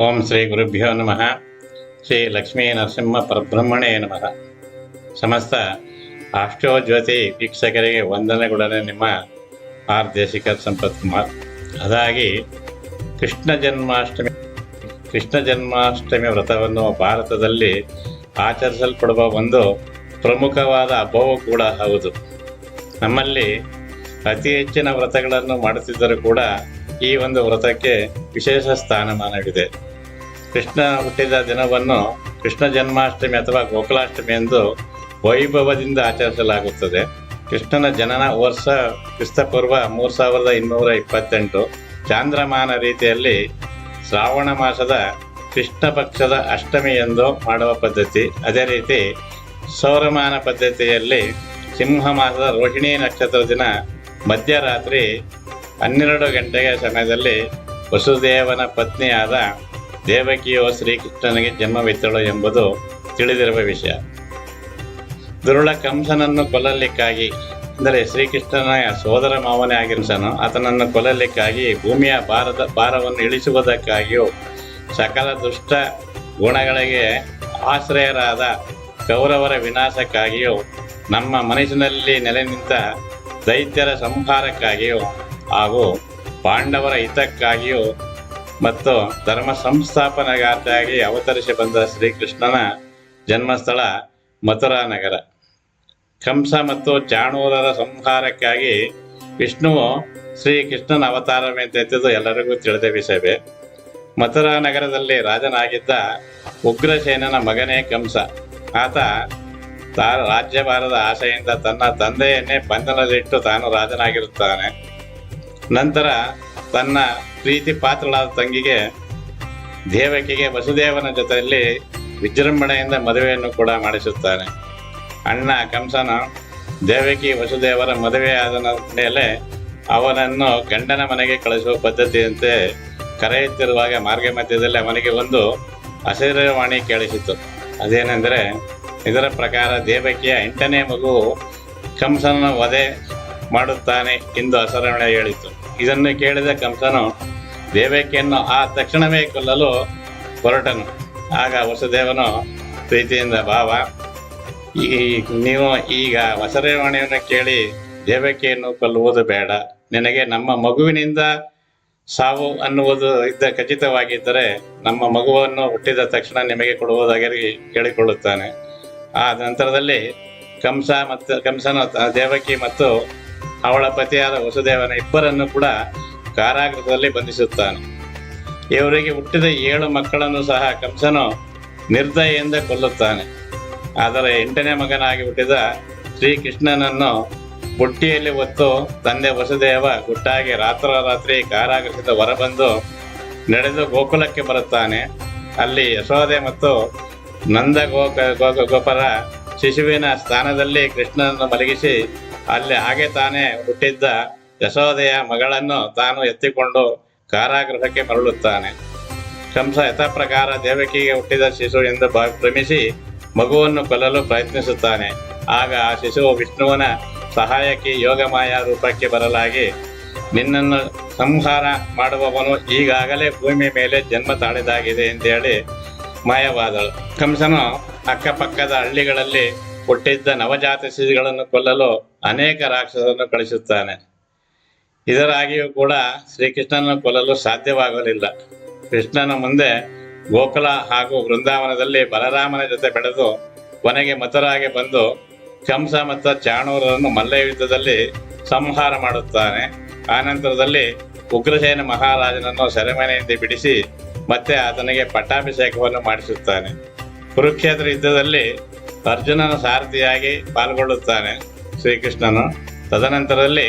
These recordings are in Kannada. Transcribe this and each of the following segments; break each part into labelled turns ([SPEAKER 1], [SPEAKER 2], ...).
[SPEAKER 1] ಓಂ ಶ್ರೀ ಗುರುಭ್ಯೋ ನಮಃ. ಶ್ರೀ ಲಕ್ಷ್ಮೀ ನರಸಿಂಹ ಪರಬ್ರಹ್ಮಣೇ ನಮಃ. ಸಮಸ್ತ ಆಷ್ಟೋಜ್ಯೋತಿ ವೀಕ್ಷಕರಿಗೆ ವಂದನೆಗೊಡನೆ ನಿಮ್ಮ ಆರ್ ದೇಶಿಕ ಸಂಪತ್ ಕುಮಾರ್. ಅದಾಗಿ, ಕೃಷ್ಣ ಜನ್ಮಾಷ್ಟಮಿ ಕೃಷ್ಣ ಜನ್ಮಾಷ್ಟಮಿ ವ್ರತವನ್ನು ಭಾರತದಲ್ಲಿ ಆಚರಿಸಲ್ಪಡುವ ಒಂದು ಪ್ರಮುಖವಾದ ಹಬ್ಬವೂ ಕೂಡ ಹೌದು. ನಮ್ಮಲ್ಲಿ ಅತಿ ಹೆಚ್ಚಿನ ವ್ರತಗಳನ್ನು ಮಾಡುತ್ತಿದ್ದರೂ ಕೂಡ ಈ ಒಂದು ವ್ರತಕ್ಕೆ ವಿಶೇಷ ಸ್ಥಾನಮಾನವಿದೆ. ಕೃಷ್ಣ ಹುಟ್ಟಿದ ದಿನವನ್ನು ಕೃಷ್ಣ ಜನ್ಮಾಷ್ಟಮಿ ಅಥವಾ ಗೋಕುಲಾಷ್ಟಮಿ ಎಂದು ವೈಭವದಿಂದ ಆಚರಿಸಲಾಗುತ್ತದೆ. ಕೃಷ್ಣನ ಜನನ ವರ್ಷ ಕ್ರಿಸ್ತಪೂರ್ವ ಮೂರು ಸಾವಿರದ ಇನ್ನೂರ ಇಪ್ಪತ್ತೆಂಟು. ಚಾಂದ್ರಮಾನ ರೀತಿಯಲ್ಲಿ ಶ್ರಾವಣ ಮಾಸದ ಕೃಷ್ಣ ಪಕ್ಷದ ಅಷ್ಟಮಿ ಎಂದು ಮಾಡುವ ಪದ್ಧತಿ. ಅದೇ ರೀತಿ ಸೌರಮಾನ ಪದ್ಧತಿಯಲ್ಲಿ ಸಿಂಹ ಮಾಸದ ರೋಹಿಣಿ ನಕ್ಷತ್ರ ದಿನ ಮಧ್ಯರಾತ್ರಿ ಹನ್ನೆರಡು ಗಂಟೆಯ ಸಮಯದಲ್ಲಿ ವಸುದೇವನ ಪತ್ನಿಯಾದ ದೇವಕಿಯು ಶ್ರೀಕೃಷ್ಣನಿಗೆ ಜನ್ಮವಿತ್ತಳು ಎಂಬುದು ತಿಳಿದಿರುವ ವಿಷಯ. ದುರುಳ ಕಂಸನನ್ನು ಕೊಲ್ಲಲಿಕ್ಕಾಗಿ, ಅಂದರೆ ಶ್ರೀಕೃಷ್ಣನ ಸೋದರ ಮಾವನೇ ಆಗಿರ್ಸನು ಆತನನ್ನು ಕೊಲ್ಲಲಿಕ್ಕಾಗಿ ಭೂಮಿಯ ಭಾರದ, ಭಾರವನ್ನು ಇಳಿಸುವುದಕ್ಕಾಗಿಯೂ ಸಕಲ ದುಷ್ಟ ಗುಣಗಳಿಗೆ ಆಶ್ರಯರಾದ ಕೌರವರ ವಿನಾಶಕ್ಕಾಗಿಯೂ, ನಮ್ಮ ಮನಸ್ಸಿನಲ್ಲಿ ನೆಲೆ ನಿಂತ ದೈತ್ಯರ ಸಂಹಾರಕ್ಕಾಗಿಯೂ ಹಾಗೂ ಪಾಂಡವರ ಹಿತಕ್ಕಾಗಿಯೂ ಮತ್ತು ಧರ್ಮ ಸಂಸ್ಥಾಪನೆಗಾರ್ತಿಯಾಗಿ ಅವತರಿಸಿ ಬಂದ ಶ್ರೀಕೃಷ್ಣನ ಜನ್ಮಸ್ಥಳ ಮಥುರಾ ನಗರ. ಕಂಸ ಮತ್ತು ಚಾಣೂರರ ಸಂಹಾರಕ್ಕಾಗಿ ವಿಷ್ಣುವು ಶ್ರೀಕೃಷ್ಣನ ಅವತಾರವೆಂತೆತ್ತಿದ್ದು ಎಲ್ಲರಿಗೂ ತಿಳಿದ ವಿಷಯವೇ. ಮಥುರಾ ನಗರದಲ್ಲಿ ರಾಜನಾಗಿದ್ದ ಉಗ್ರಸೇನನ ಮಗನೇ ಕಂಸ. ಆತ ತಾ ರಾಜ್ಯಭಾರದ ಆಶೆಯಿಂದ ತನ್ನ ತಂದೆಯನ್ನೇ ಬಂಧನದಲ್ಲಿಟ್ಟು ತಾನು ರಾಜನಾಗಿರುತ್ತಾನೆ. ನಂತರ ತನ್ನ ಪ್ರೀತಿ ಪಾತ್ರಳಾದ ತಂಗಿಗೆ ದೇವಕಿಗೆ ವಸುದೇವನ ಜೊತೆಯಲ್ಲಿ ವಿಜೃಂಭಣೆಯಿಂದ ಮದುವೆಯನ್ನು ಕೂಡ ಮಾಡಿಸುತ್ತಾನೆ. ಅಣ್ಣ ಕಂಸನ ದೇವಕಿ ವಸುದೇವರ ಮದುವೆಯಾದ ಮೇಲೆ ಅವನನ್ನು ಗಂಡನ ಮನೆಗೆ ಕಳಿಸುವ ಪದ್ಧತಿಯಂತೆ ಕರೆಯುತ್ತಿರುವಾಗ ಮಾರ್ಗ ಮಧ್ಯದಲ್ಲಿ ಅವನಿಗೆ ಒಂದು ಅಸಿರವಾಣಿ ಕೇಳಿಸಿತು ಅದೇನೆಂದರೆ ಇದರ ಪ್ರಕಾರ ದೇವಕಿಯ ಎಂಟನೇ ಮಗು ಕಂಸನ ವಧೆ ಮಾಡುತ್ತಾನೆ ಎಂದು ಅಸರವಣೆ ಹೇಳಿತು ಇದನ್ನು ಕೇಳಿದ ಕಂಸನು, ದೇವಕಿಯನ್ನು ಆ ತಕ್ಷಣವೇ ಕೊಲ್ಲಲು ಹೊರಟನು. ಆಗ ವಸುದೇವನು ಪ್ರೀತಿಯಿಂದ ಭಾವ ಈ ನೀವು ಈಗ ವಸರೇವಾಣಿಯನ್ನು ಕೇಳಿ ದೇವಕಿಯನ್ನು ಕೊಲ್ಲುವುದು ಬೇಡ. ನಿನಗೆ ನಮ್ಮ ಮಗುವಿನಿಂದ ಸಾವು ಅನ್ನುವುದು ಇದ್ದ ಖಚಿತವಾಗಿದ್ದರೆ ನಮ್ಮ ಮಗುವನ್ನು ಹುಟ್ಟಿದ ತಕ್ಷಣ ನಿಮಗೆ ಕೊಡುವುದಾಗಿ ಕೇಳಿಕೊಳ್ಳುತ್ತಾನೆ ಆ ನಂತರದಲ್ಲಿ ಕಂಸ ಮತ್ತು ಕಂಸನ ದೇವಕಿ ಮತ್ತು ಅವಳ ಪತಿಯಾದ ವಸುದೇವನ ಇಬ್ಬರನ್ನು ಕೂಡ ಕಾರಾಗೃಹದಲ್ಲಿ ಬಂಧಿಸುತ್ತಾನೆ. ಇವರಿಗೆ ಹುಟ್ಟಿದ ಏಳು ಮಕ್ಕಳನ್ನು ಸಹ ಕಂಸನು ನಿರ್ದಯೆಯಿಂದ ಕೊಲ್ಲುತ್ತಾನೆ. ಆದರೆ ಎಂಟನೇ ಮಗನಾಗಿ ಹುಟ್ಟಿದ ಶ್ರೀಕೃಷ್ಣನನ್ನು ಬುಟ್ಟಿಯಲ್ಲಿ ಹೊತ್ತು ತಂದೆ ವಸುದೇವ ಗುಟ್ಟಾಗಿ ರಾತ್ರೋರಾತ್ರಿ ಕಾರಾಗೃಹದ ಹೊರಬಂದು ನಡೆದು ಗೋಕುಲಕ್ಕೆ ಬರುತ್ತಾನೆ. ಅಲ್ಲಿ ಯಶೋದೆ ಮತ್ತು ನಂದ ಗೋಕ ಗೋಪರ ಶಿಶುವಿನ ಸ್ಥಾನದಲ್ಲಿ ಕೃಷ್ಣನನ್ನು ಮಲಗಿಸಿ ಅಲ್ಲಿ ಹಾಗೆ ತಾನೇ ಹುಟ್ಟಿದ್ದ ಯಶೋದೆಯ ಮಗಳನ್ನು ತಾನು ಎತ್ತಿಕೊಂಡು ಕಾರಾಗೃಹಕ್ಕೆ ಮರಳುತ್ತಾನೆ. ಕಂಸ ಯಥಾಪ್ರಕಾರ ದೇವಕಿಗೆ ಹುಟ್ಟಿದ ಶಿಶು ಎಂದು ಭ್ರಮಿಸಿ ಮಗುವನ್ನು ಕೊಲ್ಲಲು ಪ್ರಯತ್ನಿಸುತ್ತಾನೆ. ಆಗ ಆ ಶಿಶುವು ವಿಷ್ಣುವಿನ ಸಹಾಯಕ್ಕೆ ಯೋಗಮಾಯ ರೂಪಕ್ಕೆ ಬರಲಾಗಿ ನಿನ್ನನ್ನು ಸಂಹಾರ ಮಾಡುವವನು ಈಗಾಗಲೇ ಭೂಮಿ ಮೇಲೆ ಜನ್ಮ ತಾಳಿದಾಗಿದೆ ಎಂದೇಳಿ ಮಾಯವಾದಳು. ಕಂಸನು ಅಕ್ಕಪಕ್ಕದ ಹಳ್ಳಿಗಳಲ್ಲಿ ಹುಟ್ಟಿದ್ದ ನವಜಾತ ಶಿಶುಗಳನ್ನು ಕೊಲ್ಲಲು ಅನೇಕ ರಾಕ್ಷಸರನ್ನು ಕಳಿಸುತ್ತಾನೆ. ಇದರಾಗಿಯೂ ಕೂಡ ಶ್ರೀಕೃಷ್ಣನ ಕೊಲ್ಲಲು ಸಾಧ್ಯವಾಗಲಿಲ್ಲ. ಕೃಷ್ಣನ ಮುಂದೆ ಗೋಕುಲ ಹಾಗೂ ವೃಂದಾವನದಲ್ಲಿ ಬಲರಾಮನ ಜೊತೆ ಬೆಳೆದು ಕೊನೆಗೆ ಮಥುರಾಗೆ ಬಂದು ಕಂಸ ಮತ್ತು ಚಾಣೂರರನ್ನು ಮಲ್ಲಯುದ್ಧದಲ್ಲಿ ಸಂಹಾರ ಮಾಡುತ್ತಾನೆ. ಆನಂತರದಲ್ಲಿ ಉಗ್ರಸೇನ ಮಹಾರಾಜನನ್ನು ಸೆರೆಮನೆಯಿಂದ ಬಿಡಿಸಿ ಮತ್ತೆ ಆತನಿಗೆ ಪಟ್ಟಾಭಿಷೇಕವನ್ನು ಮಾಡಿಸುತ್ತಾನೆ. ಕುರುಕ್ಷೇತ್ರ ಯುದ್ಧದಲ್ಲಿ ಅರ್ಜುನನ ಸಾರಥಿಯಾಗಿ ಪಾಲ್ಗೊಳ್ಳುತ್ತಾನೆ. ಶ್ರೀಕೃಷ್ಣನು ತದನಂತರದಲ್ಲಿ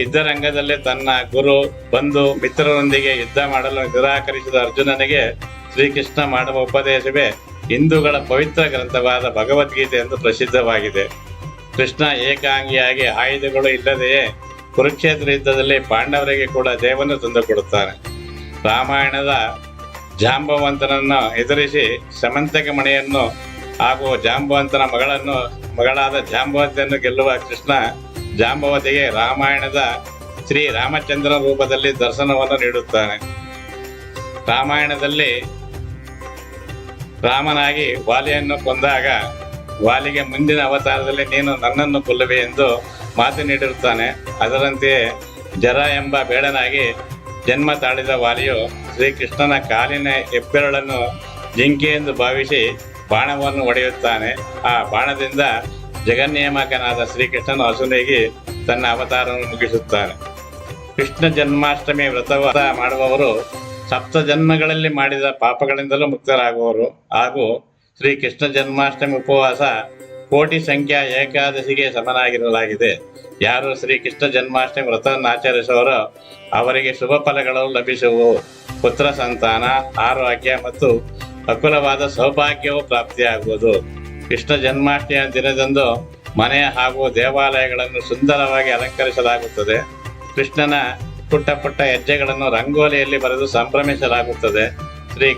[SPEAKER 1] ಯುದ್ಧರಂಗದಲ್ಲಿ ತನ್ನ ಗುರು ಬಂಧು ಮಿತ್ರರೊಂದಿಗೆ ಯುದ್ಧ ಮಾಡಲು ನಿರಾಕರಿಸಿದ ಅರ್ಜುನನಿಗೆ ಶ್ರೀಕೃಷ್ಣ ಮಾಡುವ ಉಪದೇಶವೇ ಹಿಂದೂಗಳ ಪವಿತ್ರ ಗ್ರಂಥವಾದ ಭಗವದ್ಗೀತೆ ಎಂದು ಪ್ರಸಿದ್ಧವಾಗಿದೆ. ಕೃಷ್ಣ ಏಕಾಂಗಿಯಾಗಿ ಆಯುಧಗಳು ಇಲ್ಲದೆಯೇ ಕುರುಕ್ಷೇತ್ರ ಯುದ್ಧದಲ್ಲಿ ಪಾಂಡವರಿಗೆ ಕೂಡ ಜಯವನ್ನು ತಂದುಕೊಡುತ್ತಾನೆ ರಾಮಾಯಣದ ಜಾಂಬವಂತನನ್ನು ಎದುರಿಸಿ ಸಮಂತಕ ಮಣಿಯನ್ನು ಹಾಗೂ ಜಾಂಬವಂತನ ಮಗಳನ್ನು, ಮಗಳಾದ ಜಾಂಬವಂತಿಯನ್ನು ಗೆಲ್ಲುವ ಕೃಷ್ಣ ಜಾಂಬವತಿಗೆ ರಾಮಾಯಣದ ಶ್ರೀ ರಾಮಚಂದ್ರ ರೂಪದಲ್ಲಿ ದರ್ಶನವನ್ನು ನೀಡುತ್ತಾನೆ. ರಾಮಾಯಣದಲ್ಲಿ ರಾಮನಾಗಿ ವಾಲಿಯನ್ನು ಕೊಂದಾಗ ವಾಲಿಗೆ ಮುಂದಿನ ಅವತಾರದಲ್ಲಿ ನೀನು ನನ್ನನ್ನು ಕೊಲ್ಲುವೆ ಎಂದು ಮಾತು ನೀಡಿರುತ್ತಾನೆ. ಅದರಂತೆಯೇ ಜರ ಎಂಬ ಬೇಡನಾಗಿ ಜನ್ಮ ತಾಳಿದ ವಾಲಿಯು ಶ್ರೀಕೃಷ್ಣನ ಕಾಲಿನ ಹೆಬ್ಬೆರಳನ್ನು ಜಿಂಕೆ ಎಂದು ಭಾವಿಸಿ ಬಾಣವನ್ನು ಹೊಡೆಯುತ್ತಾನೆ ಆ ಬಾಣದಿಂದ ಜಗನ್ನಿಯಮಕನಾದ ಶ್ರೀಕೃಷ್ಣನು ಹಸುನೆಗೆ ತನ್ನ ಅವತಾರವನ್ನು ಮುಗಿಸುತ್ತಾನೆ. ಕೃಷ್ಣ ಜನ್ಮಾಷ್ಟಮಿ ವ್ರತವಾದ ಮಾಡುವವರು ಸಪ್ತ ಜನ್ಮಗಳಲ್ಲಿ ಮಾಡಿದ ಪಾಪಗಳಿಂದಲೂ ಮುಕ್ತರಾಗುವರು. ಹಾಗೂ ಶ್ರೀ ಕೃಷ್ಣ ಜನ್ಮಾಷ್ಟಮಿ ಉಪವಾಸ ಕೋಟಿ ಸಂಖ್ಯಾ ಏಕಾದಶಿಗೆ ಸಮನಾಗಿರಲಾಗಿದೆ. ಯಾರು ಶ್ರೀ ಕೃಷ್ಣ ಜನ್ಮಾಷ್ಟಮಿ ವ್ರತವನ್ನು ಆಚರಿಸುವರೋ ಅವರಿಗೆ ಶುಭ ಫಲಗಳು ಲಭಿಸುವು. ಪುತ್ರ ಸಂತಾನ, ಆರೋಗ್ಯ ಮತ್ತು ಅಕುಲವಾದ ಸೌಭಾಗ್ಯವು ಪ್ರಾಪ್ತಿಯಾಗುವುದು. ಕೃಷ್ಣ ಜನ್ಮಾಷ್ಟಮಿಯ ದಿನದಂದು ಮನೆ ಹಾಗೂ ದೇವಾಲಯಗಳನ್ನು ಸುಂದರವಾಗಿ ಅಲಂಕರಿಸಲಾಗುತ್ತದೆ. ಕೃಷ್ಣನ ಪುಟ್ಟ ಪುಟ್ಟ ಹೆಜ್ಜೆಗಳನ್ನು ರಂಗೋಲಿಯಲ್ಲಿ ಬರೆದು ಸಂಭ್ರಮಿಸಲಾಗುತ್ತದೆ. ಶ್ರೀ